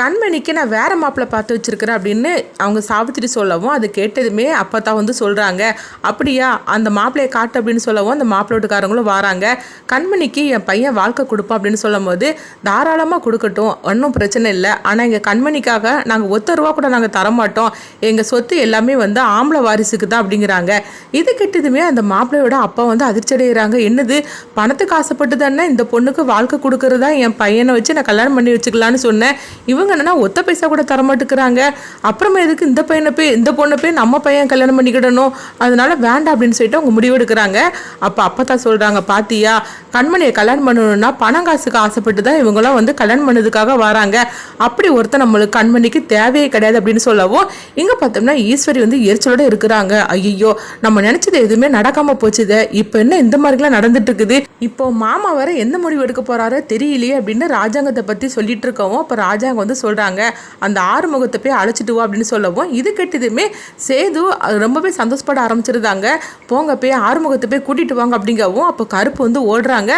கண்மணிக்கு நான் வேறு மாப்பிள்ளை பார்த்து வச்சிருக்கிறேன் அப்படின்னு அவங்க சாவித்திரி சொல்லவும் அது கேட்டதுமே அப்போ தான் வந்து சொல்கிறாங்க அப்படியா அந்த மாப்பிள்ளையை காட்டு அப்படின்னு சொல்லவும் அந்த மாப்பிள்ளை வீட்டுக்காரங்களும் வராங்க. கண்மணிக்கு என் பையன் வாழ்க்கை கொடுப்போம் அப்படின்னு சொல்லும் போது தாராளமாக கொடுக்கட்டும் ஒன்றும் பிரச்சனை இல்லை. ஆனால் எங்கள் கண்மணிக்காக நாங்கள் ஒத்த ரூபா கூட நாங்கள் தரமாட்டோம். எங்கள் சொத்து எல்லாமே வந்து ஆம்பளை வாரிசுக்கு தான் அப்படிங்கிறாங்க. இது கெட்டதுமே அந்த மாப்பிள்ளையோட அப்பா வந்து அதிர்ச்சி அடைகிறாங்க என்னது பணத்துக்கு ஆசைப்பட்டு தானே இந்த பொண்ணுக்கு வாழ்க்கை கொடுக்கறதா என் பையனை வச்சு நான் கல்யாணம் பண்ணி வச்சுக்கலான்னு சொன்னேன். இவங்க என்னன்னா ஒத்த பைசா கூட தரமாட்டுக்கிறாங்க அப்புறமா எதுக்கு இந்த பையனை போய் இந்த பொண்ணை போய் நம்ம பையன் கல்யாணம் பண்ணிக்கிடணும்? அதனால வேண்டாம் அப்படின்னு சொல்லிட்டு அவங்க முடிவெடுக்கிறாங்க அப்போ அப்பதான் சொல்றாங்க பாத்தியா கண்மணியை கல்யாணம் பண்ணணும்னா பணம் காசுக்கு ஆசைப்பட்டு தான் இவங்களாம் வந்து கல்யாணம் பண்ணதுக்காக வராங்க. அப்படி ஒருத்தர் நம்மளுக்கு கண்மணிக்கு தேவையே கிடையாது அப்படின்னு சொல்லவும் இங்க பார்த்தோம்னா ஈஸ்வரி வந்து எரிச்சலோட இருக்கிறாங்க. ஐயோ நம்ம நினைச்சது எதுவுமே நடக்காம போச்சுதே. இப்போ என்ன இந்த மாதிரிலாம் நடந்துட்டு இருக்குது இப்போ மாமா வேற எந்த முடிவு எடுக்க போறாரோ தெரியலையே அப்படின்னு ராஜாங்கத்தை பத்தி சொல்லிட்டு இருக்கவும் அப்போ ராஜாங்க வந்து சொல்கிறாங்க அந்த ஆறுமுகத்தை போய் அழைச்சிட்டு வா அப்படின்னு சொல்லவும் இது கெட்டதுமே சேது அது ரொம்பவே சந்தோஷப்பட ஆரம்பிச்சிருந்தாங்க. போங்க போய் ஆறுமுகத்தை போய் கூட்டிட்டு வாங்க அப்படிங்கவும் அப்போ கருப்பு வந்து ஓடுறாங்க.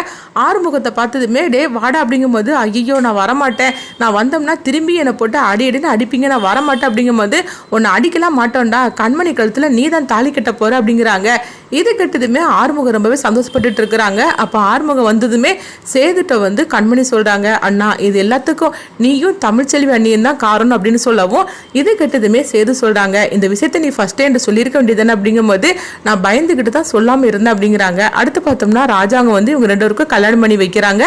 ஆறுமுகத்தை பார்த்ததுமே டே வாடா அப்படிங்கும்போது ஐயோ நான் வரமாட்டேன். நான் வந்தோம்னா திரும்பி என்னை போட்டு அடி அடின்னு அடிப்பீங்க. நான் வரமாட்டேன் அப்படிங்கும்போது உன்னை அடிக்கலாம் மாட்டோம்டா. கண்மணி கழுத்தில் நீ தான் தாலி கட்ட போகிற அப்படிங்கிறாங்க. இது கெட்டதுமே ஆறுமுகம் ரொம்பவே சந்தோஷப்பட்டுட்டு இருக்கிறாங்க. அப்போ ஆறுமுகம் வந்ததுமே சேதுட்ட வந்து கண்மணி சொல்கிறாங்க அண்ணா இது எல்லாத்துக்கும் நீயும் தமிழ் தமிழ்ச்செல்வி அண்ணியும் தான் காரணம் அப்படின்னு சொல்லவும் இது கெட்டதுமே சேது சொல்றாங்க. இந்த விஷயத்தை நீ ஃபர்ஸ்ட் என்கிட்ட சொல்லியிருக்க வேண்டியதானே அப்படிங்கும்போது நான் பயந்துக்கிட்டு தான் சொல்லாம இருந்தேன் அப்படிங்கிறாங்க. அடுத்து பார்த்தோம்னா ராஜாங்க வந்து இவங்க ரெண்டு பேருக்கும் கல்யாணம் பண்ணி வைக்கிறாங்க.